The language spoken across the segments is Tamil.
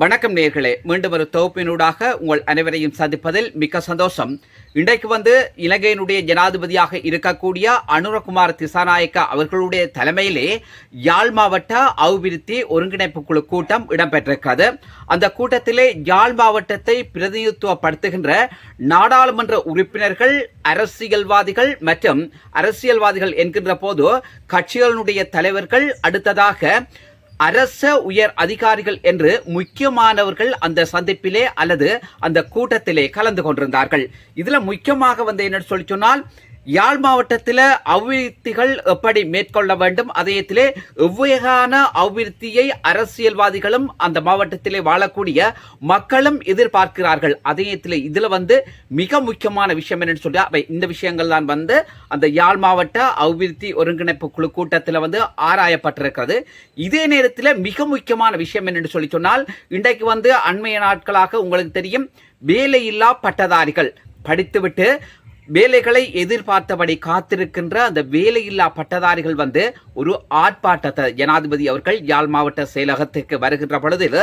வணக்கம் நேர்களே. மீண்டும் ஒரு தொகுப்பினூடாக உங்கள் அனைவரையும் சந்திப்பதில் மிக்க சந்தோஷம். இன்றைக்கு வந்து இலங்கையினுடைய ஜனாதிபதியாக இருக்கக்கூடிய அனுரகுமார் திசாநாயக்கா அவர்களுடைய தலைமையிலே யாழ் மாவட்ட அபிவிருத்தி ஒருங்கிணைப்பு குழு கூட்டம் இடம்பெற்றிருக்கிறது. அந்த கூட்டத்திலே யாழ் மாவட்டத்தை பிரதிநிதித்துவப்படுத்துகின்ற நாடாளுமன்ற உறுப்பினர்கள் அரசியல்வாதிகள் மற்றும் அரசியல்வாதிகள் என்கின்ற போது கட்சிகளினுடைய தலைவர்கள் அடுத்ததாக அரச உயர் அதிகாரிகள் என்று முக்கியமானவர்கள் அந்த சந்திப்பிலே அல்லது அந்த கூட்டத்திலே கலந்து கொண்டிருந்தார்கள். இதுல முக்கியமாக வந்து என்ன சொல்லி சொன்னால் யாழ் மாவட்டத்தில் அவ்விருத்திகள் எப்படி மேற்கொள்ள வேண்டும்? அதயத்திலே எவ்வகையான அவ்விருத்தியை அரசியல்வாதிகளும் அந்த மாவட்டத்திலே வாழக்கூடிய மக்களும் எதிர்பார்க்கிறார்கள். அதயத்திலே இதில் வந்து மிக முக்கியமான விஷயம் என்னன்னு சொல்லி அவை இந்த விஷயங்கள் தான் வந்து அந்த யாழ் மாவட்ட அவ்விருத்தி ஒருங்கிணைப்பு குழு கூட்டத்தில் வந்து ஆராயப்பட்டிருக்கிறது. இதே நேரத்தில் மிக முக்கியமான விஷயம் என்னென்னு சொல்லி சொன்னால் இன்றைக்கு வந்து அண்மைய நாட்களாக உங்களுக்கு தெரியும் வேலையில்லா பட்டதாரிகள் படித்துவிட்டு வேலைகளை எதிர்பார்த்தபடி காத்திருக்கின்ற அந்த வேலையில்லா பட்டதாரிகள் வந்து ஒரு ஆர்ப்பாட்டத்தை ஜனாதிபதி அவர்கள் யாழ் மாவட்ட செயலகத்துக்கு வருகின்ற பொழுதில்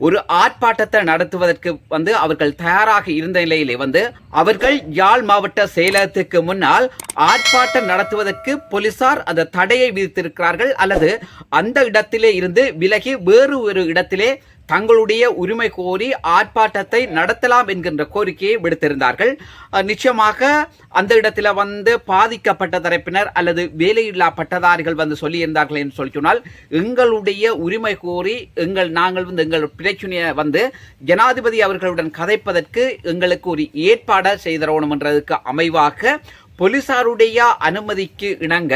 ஒரு ஆர்ப்பாட்டத்தை நடத்துவதற்கு வந்து அவர்கள் தயாராக இருந்த நிலையிலே வந்து அவர்கள் யாழ் மாவட்ட செயலகத்துக்கு முன்னால் ஆர்ப்பாட்டம் நடத்துவதற்கு போலீசார் அந்த தடையை விதித்திருக்கிறார்கள் அல்லது அந்த இடத்திலே இருந்து விலகி வேறு ஒரு இடத்திலே தங்களுடைய உரிமை கோரி ஆர்ப்பாட்டத்தை நடத்தலாம் என்கின்ற கோரிக்கையை விடுத்திருந்தார்கள். நிச்சயமாக அந்த இடத்துல வந்து பாதிக்கப்பட்ட தரப்பினர் அல்லது வேலையில்லா பட்டதாரிகள் வந்து சொல்லியிருந்தார்கள் என்று சொல்லி சொன்னால் எங்களுடைய உரிமை கோரி எங்கள் நாங்கள் வந்து எங்கள் பிரச்சனையை வந்து ஜனாதிபதி அவர்களுடன் கதைப்பதற்கு எங்களுக்கு ஒரு ஏற்பாடை செய்தரணும் என்றதுக்கு அமைவாக போலீசாருடைய அனுமதிக்கு இணங்க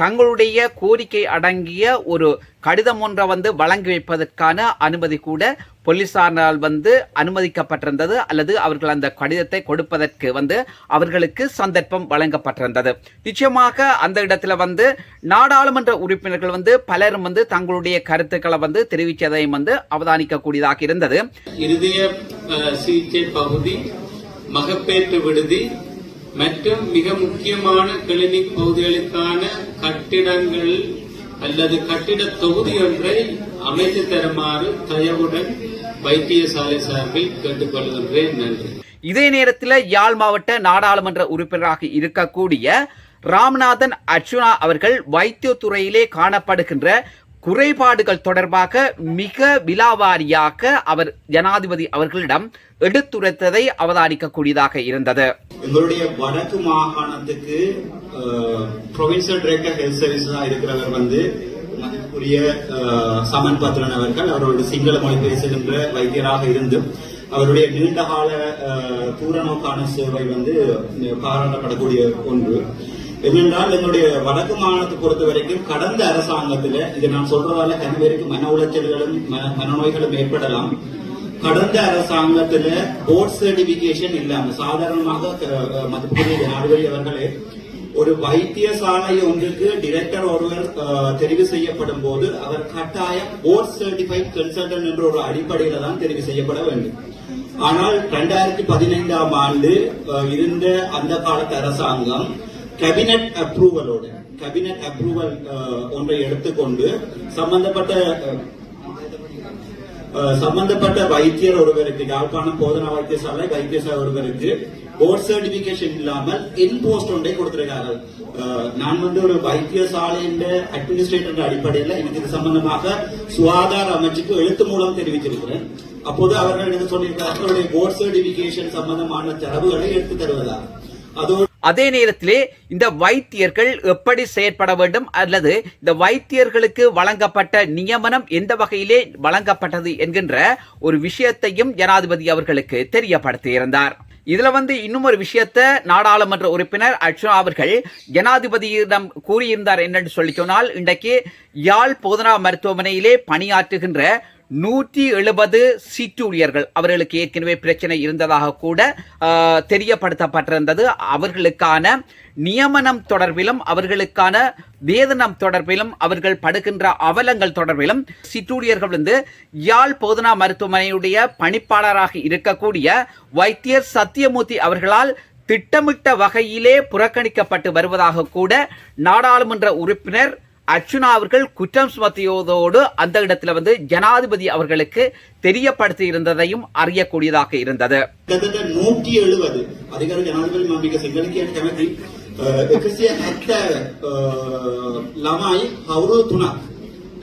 தங்களுடைய கோரிக்கை அடங்கிய ஒரு கடிதம் ஒன்றை வந்து வழங்கி வைப்பதற்கான அனுமதி கூட போலீசாரால் வந்து அனுமதிக்கப்பட்டிருந்தது அல்லது அவர்கள் அந்த கடிதத்தை கொடுப்பதற்கு வந்து அவர்களுக்கு சந்தர்ப்பம் வழங்கப்பட்டிருந்தது. நிச்சயமாக அந்த இடத்துல வந்து நாடாளுமன்ற உறுப்பினர்கள் வந்து பலரும் வந்து தங்களுடைய கருத்துக்களை வந்து தெரிவித்ததையும் வந்து அவதானிக்கக்கூடியதாக இருந்தது. இருதய சிகிச்சை பகுதி மகப்பேற்று விடுதி மற்றும் மிக முக்கியமான கிளினிக் பகுதிகளுக்கான கட்டிடங்கள் அல்லது கட்டிட தொகுதி ஒன்றை அமைத்து தருமாறு தயவுடன் வைத்தியசாலை சார்பில் கேட்டுக்கொள்கின்றேன். நன்றி. இதே நேரத்தில் யாழ் மாவட்ட நாடாளுமன்ற உறுப்பினராக இருக்கக்கூடிய ராமநாதன் அர்ச்சுனா அவர்கள் வைத்தியத்துறையிலே காணப்படுகின்ற குறைபாடுகள் தொடர்பாக மிக விலாவாரியாக அவர் ஜனாதிபதி அவர்களிடம் எடுத்துரைத்ததை அவதானிக்கக்கூடியதாக இருந்தது. எங்களுடைய வடக்கு மாகாணத்துக்கு ப்ரொவின்சியல் டைரக்டர் ஹெல்த் இருக்கிறவர் வந்து மதிப்புரிய சமன் பத்ரன் அவர்கள் அவரோட சிங்கள மொழி பேசுகின்ற வைத்தியராக இருந்தும் அவருடைய நீண்டகால அஹ், தூர நோக்கான சேவை வந்து பாராட்டப்படக்கூடிய ஒன்று. என்னென்றால் என்னுடைய வடக்கு மாநிலத்தை பொறுத்த வரைக்கும் கடந்த அரசாங்கத்தில் இதை நான் சொல்றதால கணவருக்கு மன உளைச்சல்களும் மன- மனநோய்களும் ஏற்படலாம். கடந்த அரசாங்கத்துல போர்ட் சர்டிபிகேஷன் இல்லாம சாதாரணமாக அஹ், நாடுகளில் ஜனாதிபதி அவர்களே ஒரு வைத்தியசாலை ஒன்றுக்கு டிரெக்டர் ஒருவர் தெரிவு செய்யப்படும் போது அவர் கட்டாயம் போர்ட் சர்டிஃபைட் கன்சல்டன் என்ற ஒரு அடிப்படையில தான் தெரிவு செய்யப்பட வேண்டும். ஆனால் இரண்டாயிரத்தி பதினைந்தாம் ஆண்டு இருந்த அந்த காலத்து அரசாங்கம் கேபினட் அப்ரூவலோட கேபினட் அப்ரூவல் ஒன்றை எடுத்துக்கொண்டு சம்பந்தப்பட்ட சம்பந்தப்பட்ட வைத்தியர் ஒருவருக்கு யாழ்ப்பாணம் போதனா வைத்தியசாலை வைத்தியசாலை ஒருவருக்கு போர்ட் சர்டிபிகேஷன் இல்லாமல் இன் போஸ்ட் ஒன்றை கொடுத்திருக்கார்கள். நான் வந்து ஒரு வைத்தியசாலையின் அட்மினிஸ்ட்ரேட்டர் அடிப்படையில் எனக்கு இது சம்பந்தமாக சுகாதார அமைச்சுக்கு எழுத்து மூலம் தெரிவித்திருக்கிறேன். அப்போது அவர்கள் எனக்கு சொல்லியிருக்கிறார்கள் அவருடைய போர்ட் சர்டிபிகேஷன் சம்பந்தமான தரவுகளை எடுத்து தருவதாக அதோடு அதே நேரத்திலே இந்த வைத்தியர்கள் எப்படி செயற்பட வேண்டும் அல்லது இந்த வைத்தியர்களுக்கு வழங்கப்பட்ட நியமனம் எந்த வகையிலே வழங்கப்பட்டது என்கின்ற ஒரு விஷயத்தையும் ஜனாதிபதி அவர்களுக்கு தெரியப்படுத்தியிருந்தார் இதுல வந்து இன்னும் ஒரு விஷயத்தை நாடாளுமன்ற உறுப்பினர் அர்ச்சுனா அவர்கள் ஜனாதிபதியிடம் கூறியிருந்தார் என்னென்று சொல்லி சொன்னால் இன்றைக்கு யாழ் போதனா மருத்துவமனையிலே பணியாற்றுகின்ற நூற்றி எழுபது சீட்டூழியர்கள் அவர்களுக்கு ஏற்கனவே பிரச்சனை இருந்ததாக கூட தெரியப்படுத்தப்பட்டிருந்தது. அவர்களுக்கான நியமனம் தொடர்பிலும் அவர்களுக்கான வேதனம் தொடர்பிலும் அவர்கள் படுகின்ற அவலங்கள் தொடர்பிலும் சிற்றூழியர்கள் வந்து யாழ் போதனா மருத்துவமனையுடைய பணிப்பாளராக இருக்கக்கூடிய வைத்தியர் சத்தியமூர்த்தி அவர்களால் திட்டமிட்ட வகையிலே புறக்கணிக்கப்பட்டு வருவதாக கூட நாடாளுமன்ற உறுப்பினர் அர்ச்சுனா அவர்கள் குற்றம் சுமத்தியதோடு அந்த இடத்துல வந்து ஜனாதிபதி அவர்களுக்கு தெரியப்படுத்தி இருந்ததையும் அறியக்கூடியதாக இருந்தது கிட்டத்தட்ட நூற்றி எழுபது අධිකරු ජනාධිපති මම මේක සිංහල කියන්න කැමති එකසිය හැත්ත ළමයි අවුරුදු තුනක්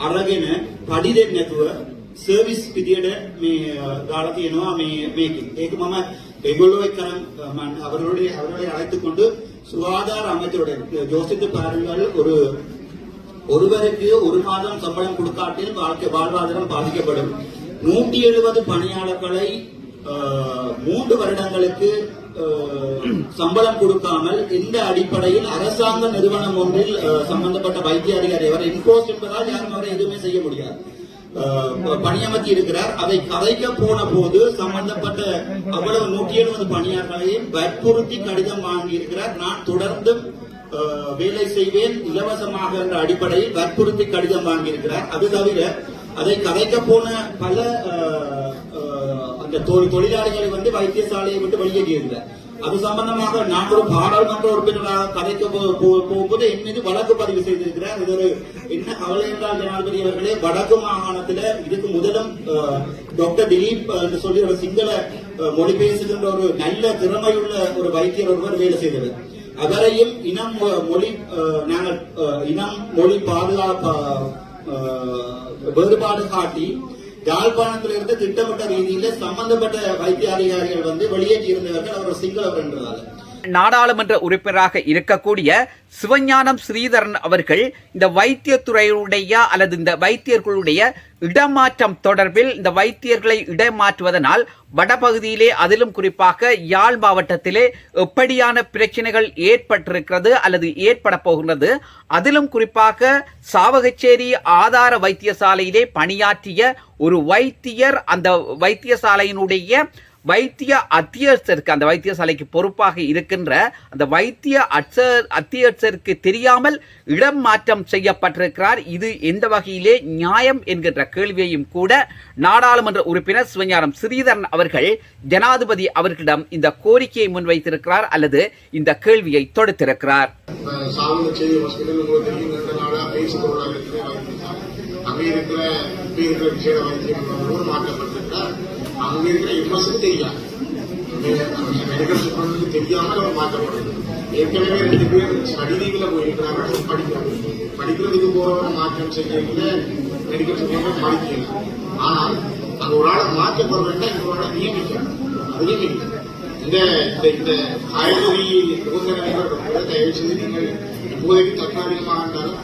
අරගෙන පඩි දෙන්නේ නැතුව සර්විස් විදියට මේ අ, දාලා තියෙනවා මේ මේකෙන්. ඒක මම ඒගොල්ලෝ එක්ක මම அவர்களுடைய அவர்களை அழைத்துக் கொண்டு சுகாதார அமைச்சருடைய ஜோசித் பாருங்கள் ஒரு ஒருவருக்கு ஒரு மாதம் சம்பளம் கொடுக்காட்டில் வாழ்க்கை வாழ்வாதாரம் பாதிக்கப்படும். நூற்றி எழுபது பணியாளர்களை மூன்று வருடங்களுக்கு சம்பளம் கொடுக்காமல் இந்த அடிப்படையில் அரசாங்க நிறுவனம் ஒன்றில் சம்பந்தப்பட்ட வைத்திய அதிகாரி அவர் இன்போஸ்ட் என்பதால் யாரும் அவரை எதுவுமே செய்ய முடியாது. பணியமர்த்தி இருக்கிறார். அதை கதைக்க போன போது சம்பந்தப்பட்ட அவ்வளவு நூற்றி எழுபது பணியாளர்களையும் வற்புறுத்தி கடிதம் வாங்கி இருக்கிறார். நான் தொடர்ந்தும் வேலை செய்வேன் இலவசமாக என்ற அடிப்படையில் வற்புறுத்தி கடிதம் வாங்கியிருக்கிறார். அது தவிர அதை கதைக்க போன பல அந்த தொ- தொழிலாளிகளை வந்து வைத்தியசாலையை விட்டு வெளியேறியிருந்தார் அது சம்பந்தமாக நான் ஒரு பாராளுமன்ற உறுப்பினராக கதைக்க போகும்போது என் மீது வழக்கு பதிவு செய்திருக்கிறார். இது ஒரு என்ன கவலை என்றால் ஜனாதிபதி அவர்களே வடக்கு மாகாணத்துல இதுக்கு முதலும் டாக்டர் திலீப் என்று சொல்லி ஒரு சிங்கள மொழி பேசுகின்ற ஒரு நல்ல திறமையுள்ள ஒரு வைத்தியர் ஒருவர் வேலை செய்தவர். அவரையும் இனம் மொழி அஹ், நாங்கள் இனம் மொழி பாதுகாப்பு அஹ், வேறுபாடு காட்டி யாழ்ப்பாணத்திலிருந்து திட்டமிட்ட ரீதியில சம்பந்தப்பட்ட வைத்திய அதிகாரிகள் வந்து வெளியேற்றி இருந்தவர்கள் அவர் சிங்களவர் என்றதால நாடாளுமன்ற உறுப்பினராக இருக்கக்கூடிய சிவஞானம் ஸ்ரீதரன் அவர்கள் இந்த வைத்தியத்துறையுடைய அல்லது இந்த வைத்தியர்களுடைய இடமாற்றம் தொடர்பில் இந்த வைத்தியர்களை இடமாற்றுவதனால் வடபகுதியிலே அதிலும் குறிப்பாக யாழ் மாவட்டத்திலே எப்படியான பிரச்சனைகள் ஏற்பட்டிருக்கிறது அல்லது ஏற்பட போகின்றது அதிலும் குறிப்பாக சாவகச்சேரி ஆதார வைத்தியசாலையிலே பணியாற்றிய ஒரு வைத்தியர் அந்த வைத்தியசாலையினுடைய வைத்திய அத்தியட்சருக்கு அந்த வைத்தியசாலைக்கு பொறுப்பாக இருக்கின்ற அந்த வைத்திய அட்ச- அத்தியட்சருக்கு தெரியாமல் இடம் மாற்றம் செய்யப்பட்டிருக்கிறார். இது எந்த வகையிலே நியாயம் என்கின்ற கேள்வியையும் கூட நாடாளுமன்ற உறுப்பினர் சிவஞானம் ஸ்ரீதரன் அவர்கள் ஜனாதிபதி அவர்களிடம் இந்த கோரிக்கையை முன்வைத்திருக்கிறார் அல்லது இந்த கேள்வியை தொடுத்திருக்கிறார். சாவகச்சேரி இருக்கிற இருக்கிற அங்க இருக்கிற எம்எஸ்க்கு தெரியாது மெடிக்கல் சூப்பருக்கு தெரியாமல் அவர் மாற்றப்படுது ஏற்கனவே ரெண்டு பேர் ஸ்டடிலீவில் போயிருக்கிறாங்க படிக்கிறாங்க. படிக்கிறதுக்கு போறவரை மாற்றம் செய்யறதுல மெடிக்கல் சூப்பர் படிக்கல ஆனால் அங்க ஒரு ஆளை மாற்றப்படுறதுன்னா இன்னொரு ஆளை நியமிக்கணும். அதுலயும் இல்லை இந்த இந்த இந்த காய்கறி நிபந்தனைகள் தயவு செய்து நீங்கள் இப்போதைக்கு தற்காலிகமாக இருந்தாலும்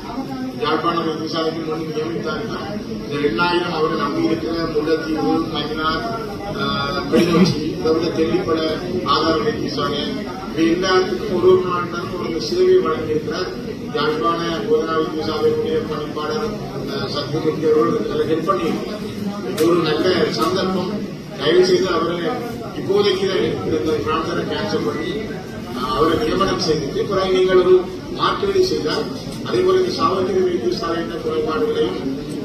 யாழ்ப்பாணம் விவசாயிக்கு முன் நியமித்தாருன்னா எண்ணாயிரம் அவரை நம்பி இருக்கிற முல்லைத்தீவு மஞ்சினார் கிளிநொச்சி தவிர தெல்லிப்பட ஆதாரம் வைத்தியசாலை இது எல்லாத்துக்கும் ஒரு ஒரு நாட்டிலும் ஒரு சேவை வழங்கியிருக்கிறார். யாழ்ப்பாண போதனா சாலையுடைய பணிப்பாளர் அஹ், அவர்கள் அதில் ஹெல்ப் பண்ணியிருக்கிறார். இது ஒரு நல்ல சந்தர்ப்பம். தயவு செய்து அவரை இப்போதைக்கு இந்த பிரார்த்தனை கேன்சல் பண்ணி அவரை நியமனம் செய்துட்டு பிறகு நீங்கள் ஒரு மாற்றுவதை செய்தால் அதே போல இந்த சாவகத்திரி வைத்தியசாலையின் குறைபாடுகளையும்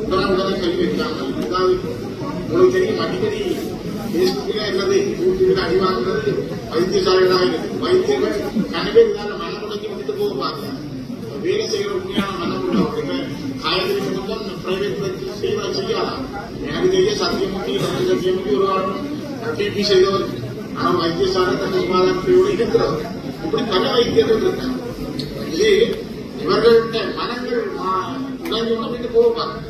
உடனுடனே கை வைக்காமல் ஏதாவது உங்களுக்கு தெரியும் அடிக்கடி பேஸ்புக்கில் அல்லது யூடியூபில் அடி வாங்குறது வைத்தியசாலைகளாக இருக்கு வைத்தியர்கள் கனவே இதால மனமுடக்கி விட்டு போக பார்க்கலாம் வேலை செய்கிற உண்மையான மனமுள்ள காயத்ரி மட்டும் பிரைவேட் செய்வதை செய்யலாம் எனக்கு தெரிய சத்தியமூர்த்தி டாக்டர் சத்தியமூர்த்தி ஒரு வாரம் டிபி செய்தவர் ஆனால் வைத்தியசாலை தன்னை சுகாதாரத்தோடு இருக்கிறவர் இப்படி பல வைத்தியர்கள் இருக்காங்க இது இவர்களுடைய மனங்கள் உடனே விட்டு போவாங்க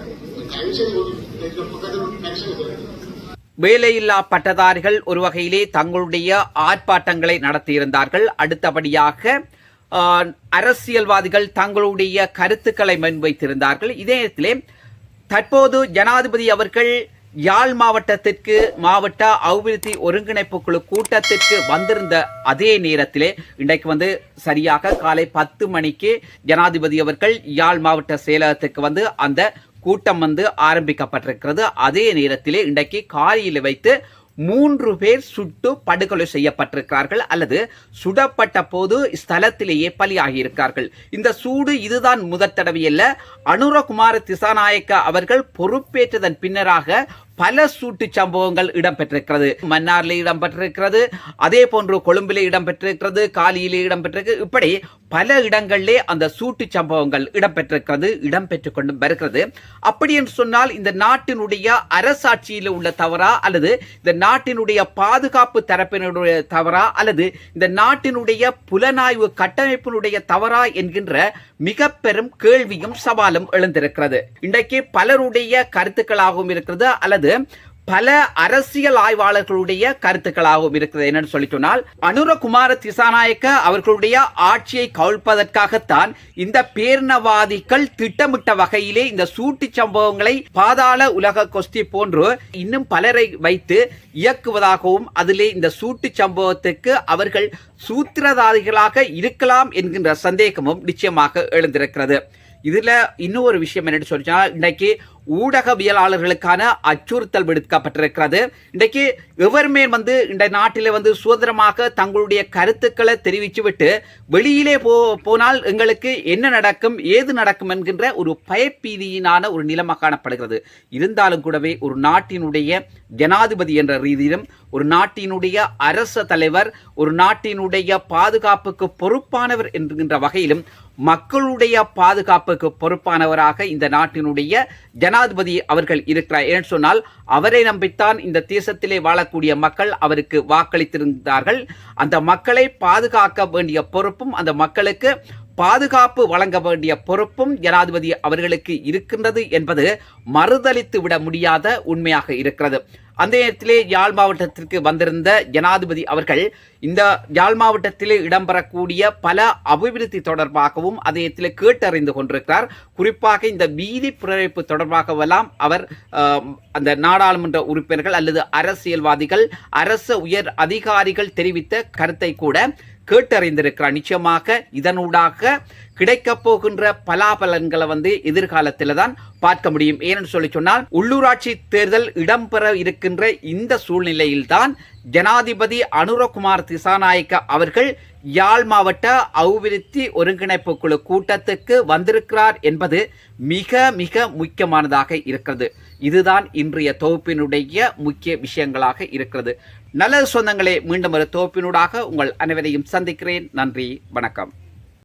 வேலையில்லா பட்டதாரிகள் ஒரு வகையிலே தங்களுடைய ஆர்ப்பாட்டங்களை நடத்தியிருந்தார்கள். அடுத்தபடியாக அரசியல்வாதிகள் தங்களுடைய கருத்துக்களை முன்வைத்திருந்தார்கள். இதே நேரத்திலே தற்போது ஜனாதிபதி அவர்கள் யாழ் மாவட்டத்திற்கு மாவட்ட அபிவிருத்தி ஒருங்கிணைப்பு குழு கூட்டத்திற்கு வந்திருந்த அதே நேரத்திலே இன்றைக்கு வந்து சரியாக காலை பத்து மணிக்கு ஜனாதிபதி அவர்கள் யாழ் மாவட்ட செயலகத்துக்கு வந்து அந்த கூட்டம் வந்து ஆரம்பிக்கப்பட்டிருக்கிறது. அதே நேரத்திலே இன்றைக்கு காரியில் வைத்து மூன்று பேர் சுட்டு படுகொலை செய்யப்பட்டிருக்கிறார்கள் அல்லது சுடப்பட்ட போது ஸ்தலத்திலேயே பலியாகியிருக்கிறார்கள். இந்த சூடு இதுதான் முதற் தடவையல்ல. அனுரகுமார திசாநாயக்க அவர்கள் பொறுப்பேற்றதன் பின்னராக பல சூட்டு சம்பவங்கள் இடம்பெற்றிருக்கிறது. மன்னாரில் இடம்பெற்றிருக்கிறது அதே போன்று கொழும்பிலே இடம்பெற்றிருக்கிறது காலியிலே இடம்பெற்றிருக்கு. இப்படி பல இடங்களிலே அந்த சூட்டு சம்பவங்கள் இடம்பெற்றிருக்கிறது இடம்பெற்று கொண்டு வருகிறது. அப்படி என்று சொன்னால் இந்த நாட்டினுடைய அரசாட்சியில் உள்ள தவறா அல்லது இந்த நாட்டினுடைய பாதுகாப்பு தரப்பினுடைய தவறா அல்லது இந்த நாட்டினுடைய புலனாய்வு கட்டமைப்பினுடைய தவறா என்கின்ற மிக பெரும் கேள்வியும் சவாலும் எழுந்திருக்கிறது. இன்றைக்கு பலருடைய கருத்துக்களாகவும் இருக்கிறது அல்லது என்பது பல அரசியல் ஆய்வாளர்களுடைய கருத்துக்களாகவும் இருக்கிறது. என்னன்னு சொல்லி சொன்னால் அனுரகுமார திசாநாயக்க அவர்களுடைய ஆட்சியை கவிழ்ப்பதற்காகத்தான் இந்த பேரினவாதிகள் திட்டமிட்ட வகையிலே இந்த சூட்டு சம்பவங்களை பாதாள உலக கொஸ்தி போன்று இன்னும் பலரை வைத்து இயக்குவதாகவும் அதிலே இந்த சூட்டு சம்பவத்துக்கு அவர்கள் சூத்திரதாரிகளாக இருக்கலாம் என்கின்ற சந்தேகமும் நிச்சயமாக எழுந்திருக்கிறது. இதுல இன்னொரு விஷயம் என்னன்னு சொன்னா இன்னைக்கு ஊடகவியலாளர்களுக்கான அச்சுறுத்தல் விடுக்கப்பட்டிருக்கிறது. இன்றைக்கு எவருமே வந்து இந்த நாட்டில் வந்து சுதந்திரமாக தங்களுடைய கருத்துக்களை தெரிவித்து விட்டு வெளியிலே போ போனால் எங்களுக்கு என்ன நடக்கும் ஏது நடக்கும் என்கின்ற ஒரு பயப்பீதியினான ஒரு நிலமாக காணப்படுகிறது. இருந்தாலும் கூடவே ஒரு நாட்டினுடைய ஜனாதிபதி என்ற ரீதியிலும் ஒரு நாட்டினுடைய அரச தலைவர் ஒரு நாட்டினுடைய பாதுகாப்புக்கு பொறுப்பானவர் என்கின்ற வகையிலும் மக்களுடைய பாதுகாப்புக்கு பொறுப்பானவராக இந்த நாட்டினுடைய ஜனாதிபதி அவர்கள் இருக்கிறார். ஏன்னு சொன்னால் அவரை நம்பித்தான் இந்த தேசத்திலே வாழக்கூடிய மக்கள் அவருக்கு வாக்களித்திருந்தார்கள். அந்த மக்களை பாதுகாக்க வேண்டிய பொறுப்பும் அந்த மக்களுக்கு பாதுகாப்பு வழங்க வேண்டிய பொறுப்பும் ஜனாதிபதி அவர்களுக்கு இருக்கின்றது என்பது மறுதளித்து விட முடியாத உண்மையாக இருக்கிறது. அந்த நேரத்திலே யாழ் மாவட்டத்திற்கு வந்திருந்த ஜனாதிபதி அவர்கள் இந்த யாழ் மாவட்டத்திலே இடம்பெறக்கூடிய பல அபிவிருத்தி தொடர்பாகவும் அதே இடத்திலே கேட்டறிந்து கொண்டிருக்கிறார். குறிப்பாக இந்த வீதி பிறப்பு தொடர்பாகவெல்லாம் அவர் அந்த நாடாளுமன்ற உறுப்பினர்கள் அல்லது அரசியல்வாதிகள் அரச உயர் அதிகாரிகள் தெரிவித்த கருத்தை கூட கேட்டறிந்திருக்கிறார் நிச்சயமாக இதனூடாக கிடைக்கப் போகின்ற பலாபலன்களை வந்து எதிர்காலத்தில் தான் பார்க்க முடியும். ஏன்னு சொல்லி சொன்னால் உள்ளூராட்சி தேர்தல் இடம்பெற இருக்கின்ற இந்த சூழ்நிலையில்தான் ஜனாதிபதி அனுரகுமார் திசாநாயக்க அவர்கள் யாழ் மாவட்ட அபிவிருத்தி ஒருங்கிணைப்பு குழு கூட்டத்துக்கு வந்திருக்கிறார் என்பது மிக மிக முக்கியமானதாக இருக்கிறது. இதுதான் இன்றைய தொகுப்பினுடைய முக்கிய விஷயங்களாக இருக்கிறது. நல்ல சொந்தங்களே மீண்டும் ஒரு தொகுப்பினூடாக உங்கள் அனைவரையும் சந்திக்கிறேன். நன்றி வணக்கம்.